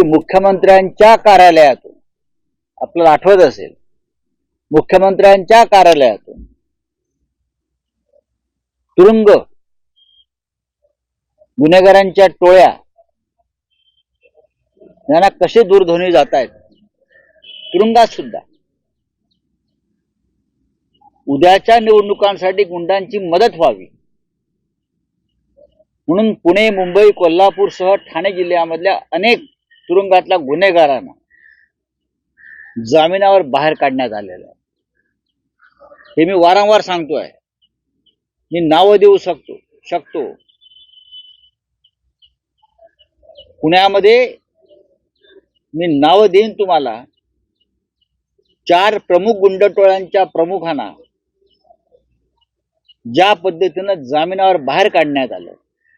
की मुख्यमंत्र्यांच्या कार्यालयातून आपल्याला आठवत असेल मुख्यमंत्र्यांच्या कार्यालयातून तुरुंग गुन्हेगारांच्या टोळ्या यांना कसे दूरध्वनी जात आहेत तुरुंगात सुद्धा. उद्याच्या निवडणुकांसाठी गुंडांची मदत व्हावी. म्हणून पुणे मुंबई कोल्हापूरसह ठाणे जिल्ह्यामधल्या अनेक तुरुंगातल्या गुन्हेगारांना जामिनावर बाहेर काढण्यात आलेलं आहे. हे मी वारंवार सांगतोय. मी नावं देऊ शकतो शकतो. पुण्यामध्ये मी नावं देईन तुम्हाला. चार प्रमुख गुंडटोळ्यांच्या प्रमुखांना ज्या पद्धतीनं जामिनावर बाहेर काढण्यात आलं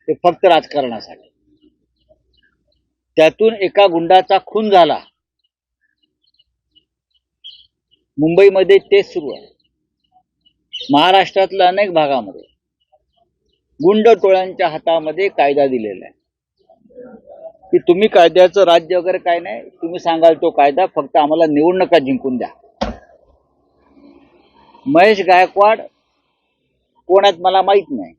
ते फक्त राजकारणासाठी. त्यातून एका गुंडाचा खून झाला. मुंबईमध्ये तेच सुरू आहे. महाराष्ट्रातल्या अनेक भागामध्ये गुंड टोळ्यांच्या हातामध्ये कायदा दिलेला आहे. की तुम्ही कायद्याचं राज्य वगैरे काय नाही तुम्ही सांगाल तो कायदा फक्त आम्हाला निवडणुका जिंकून द्या. महेश गायकवाड कोणात मला माहीत नाही.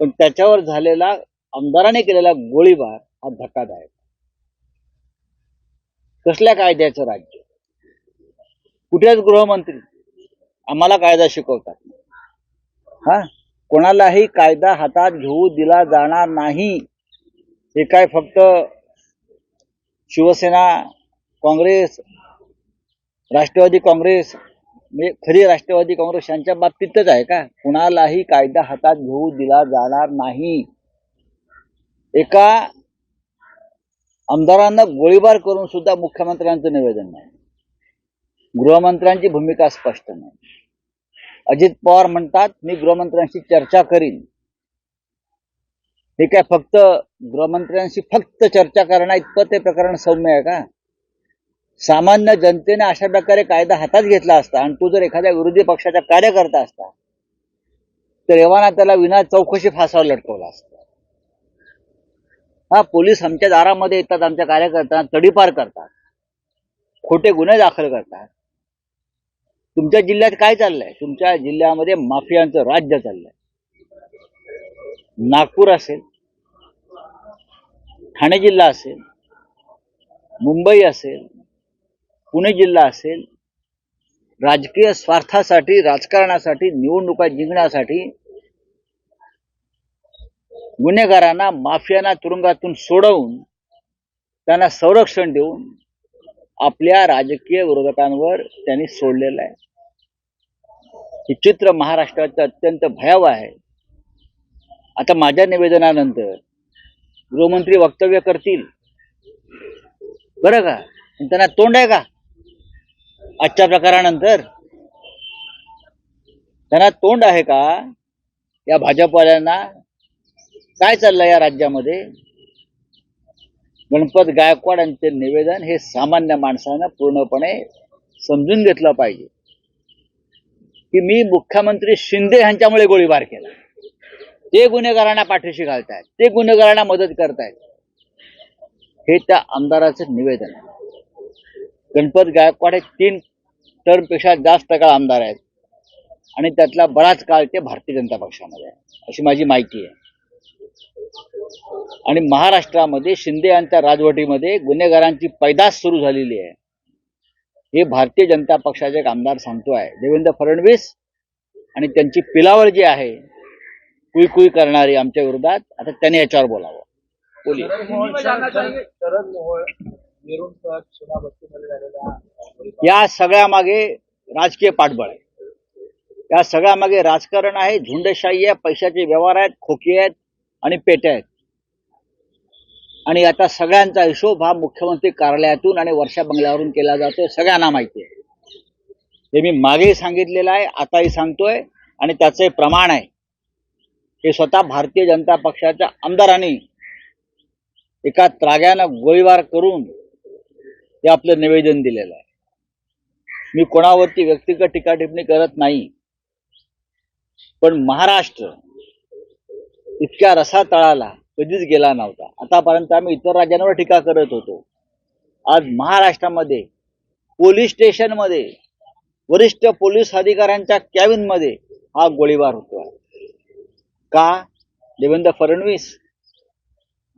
पण त्याच्यावर झालेला आमदाराने केलेला गोळीबार हा धक्कादायक. कसल्या कायद्याचं राज्य? कुठेच गृहमंत्री आम्हाला कायदा शिकवतात. हा? कोणालाही कायदा हातात घेऊ दिला जाणार नाही. हे काय फक्त शिवसेना काँग्रेस राष्ट्रवादी काँग्रेस म्हणजे खरी राष्ट्रवादी काँग्रेस यांच्या बाबतीतच आहे का? कुणालाही कायदा हातात घेऊ दिला जाणार नाही. एका आमदारांना गोळीबार करून सुद्धा मुख्यमंत्र्यांचं निवेदन नाही. गृहमंत्र्यांची भूमिका स्पष्ट नाही. अजित पवार म्हणतात मी गृहमंत्र्यांशी चर्चा करीन. हे काय फक्त गृहमंत्र्यांशी फक्त चर्चा करणं इतपत ते प्रकरण सौम्य आहे का? सामान्य जनतेने अशा प्रकारे कायदा हातात घेतला असता आणि तो जर एखाद्या विरोधी पक्षाचा कार्यकर्ता असता तर एव्हाना त्याला विना चौकशी फासावर लटकवला असता. हा पोलीस आमच्या दारामध्ये येतात आमच्या कार्यकर्त्यांना तडीपार करतात. खोटे गुन्हे दाखल करतात. तुमच्या जिल्ह्यात काय चाललंय? तुमच्या जिल्ह्यामध्ये माफियांचं राज्य चाललंय. नागपूर असेल ठाणे जिल्हा असेल मुंबई असेल पुणे जिल्हा असेल राजकीय स्वार्थासाठी राजकारणासाठी निवडणुका जिंकण्यासाठी गुन्हेगारांना माफियांना तुरुंगातून सोडवून त्यांना संरक्षण देऊन आपल्या राजकीय विरोधकांवर त्यांनी सोडलेलं आहे. हे चित्र महाराष्ट्राचं अत्यंत भयावह आहे. आता माझ्या निवेदनानंतर गृहमंत्री वक्तव्य करतील. बरं का? त्यांना तोंड आहे का? आजच्या प्रकारानंतर? त्यांना तोंड आहे का? या भाजपवाल्यांना काय चाललंय या राज्यामध्ये? गणपत गायकवाड यांचे निवेदन हे सामान्य माणसानं पूर्णपणे समजून घेतलं पाहिजे. की मी मुख्यमंत्री शिंदे यांच्यामुळे गोळीबार केला. ते गुन्हेगारांना पाठीशी घालतायत ते गुन्हेगारांना मदत करतायत. हे त्या आमदाराचं निवेदन आहे. गणपत गायकवाड हे तीन टर्मपेक्षा जास्त काळ आमदार आहेत. आणि त्यातला बराच काळ ते भारतीय जनता पक्षामध्ये आहे. अशी माझी माहिती आहे. आणि महाराष्ट्रामध्ये शिंदे यांच्या राजवटीमध्ये गुन्हेगारांची पैदास सुरू झालेली आहे. हे भारतीय जनता पक्षाचे एक आमदार सांगतो आहे. देवेंद्र फडणवीस आणि त्यांची पिलावळ जी आहे कुई कुई करणारी आमच्या विरोधात आता त्यांनी याच्यावर बोलावं. बोली शरद मोहोळ निरुण सुना बस्तीमध्ये झालेल्या या सगळ्या मागे राजकीय पाठबळ आहे. या सगळ्या मागे राजकारण आहे झुंडशाही आहे पैशाचे व्यवहार आहेत खोकी आहेत आणि पेट्या आहेत. आणि आता सगळ्यांचा हिशोब हा मुख्यमंत्री कार्यालयातून आणि वर्षा बंगल्यावरून केला जातो सगळ्यांना माहिती आहे. हे मी मागेही सांगितलेलं आहे आताही सांगतोय आणि त्याचे प्रमाण आहे. हे स्वतः भारतीय जनता पक्षाच्या आमदारांनी एका त्राग्यानं गोळीबार करून हे आपलं निवेदन दिलेलं आहे. मी कोणावरती व्यक्तिगत टीका टिप्पणी करत नाही पण महाराष्ट्र इतक्या रसा तळाला कधीच गेला नव्हता. आतापर्यंत आम्ही इतर राज्यांवर टीका करत होतो. आज महाराष्ट्रामध्ये पोलीस स्टेशनमध्ये वरिष्ठ पोलीस अधिकाऱ्यांच्या कॅबिनमध्ये हा गोळीबार होतो का? देवेंद्र फडणवीस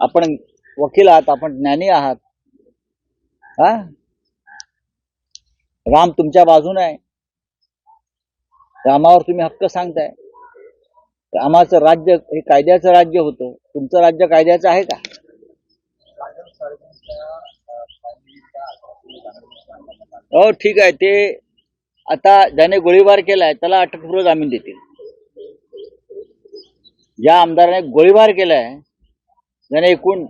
आपण वकील आहात आपण ज्ञानी आहात. हा? राम तुमच्या बाजूने आहे. रामावर तुम्ही हक्क सांगताय. आम्हाचं राज्य हे कायद्याचं राज्य होतं. तुमचं राज्य कायद्याचं आहे का? हो ठीक आहे. ते आता ज्याने गोळीबार केलाय त्याला अटकपूर्व जामीन देतील. ज्या आमदाराने गोळीबार केलाय ज्याने एकूण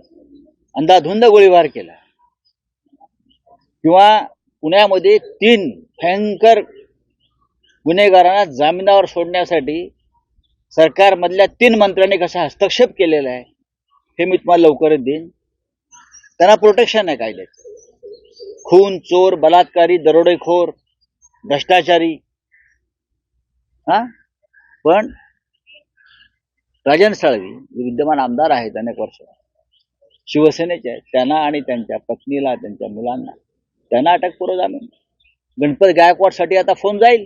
अंधाधुंद गोळीबार केला किंवा पुण्यामध्ये तीन भयंकर गुन्हेगारांना जामिनावर सोडण्यासाठी सरकारमधल्या तीन मंत्र्यांनी कसा हस्तक्षेप केलेला आहे हे मी तुम्हाला लवकरच देईन. त्यांना प्रोटेक्शन आहे कायद्याचं. खून चोर बलात्कारी दरोडेखोर भ्रष्टाचारी. हा? पण राजन साळवी विद्यमान आमदार आहेत अनेक वर्ष शिवसेनेचे आहेत. त्यांना आणि त्यांच्या पत्नीला त्यांच्या मुलांना त्यांना अटकपूर्व जामीन गणपत गायकवाडसाठी आता फोन जाईल.